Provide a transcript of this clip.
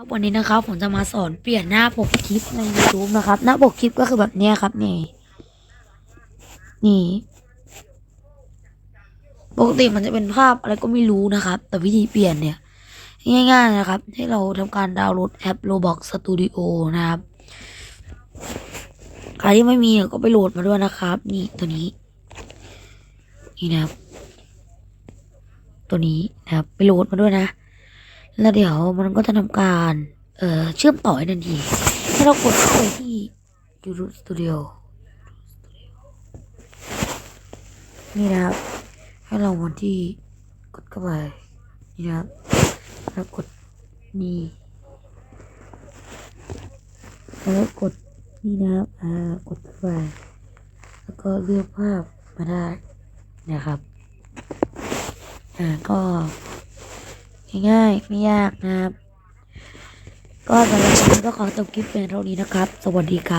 ครับวันนี้นะครับผมจะมาสอนเปลี่ยนหน้าปกคลิปใน YouTube นะครับ หน้าปกคลิปก็คือแบบนี้ครับนี่ นี่ปกติมันจะเป็นภาพอะไรก็ไม่รู้นะครับ แต่วิธีเปลี่ยนเนี่ย ง่าย ๆนะครับ ให้เราทำการดาวน์โหลดแอป Roblox Studio นะครับใครที่ไม่มีก็ไปโหลดมาด้วยนะครับ นี่ตัวนี้ นี่นะครับ ตัวนี้นะครับไปโหลดมาด้วยนะ แล้วเดี๋ยวมันก็จะทำการ เอ่อ เชื่อมต่อให้ทันทีให้เรากดเข้าไปที่ YouTube Studio นี่นะครับ ให้เราวันที่กดเข้าไป นี่นะครับ แล้วกดนี่แล้วกดนี่นะครับ อ่า กดเข้าไป แล้วก็เลือกภาพมาได้นะครับ อ่า ก็ ง่ายๆไม่ยากนะครับ ก็สำหรับวันนี้ก็ขอจบคลิปเป็นเท่านี้นะครับ สวัสดีครับ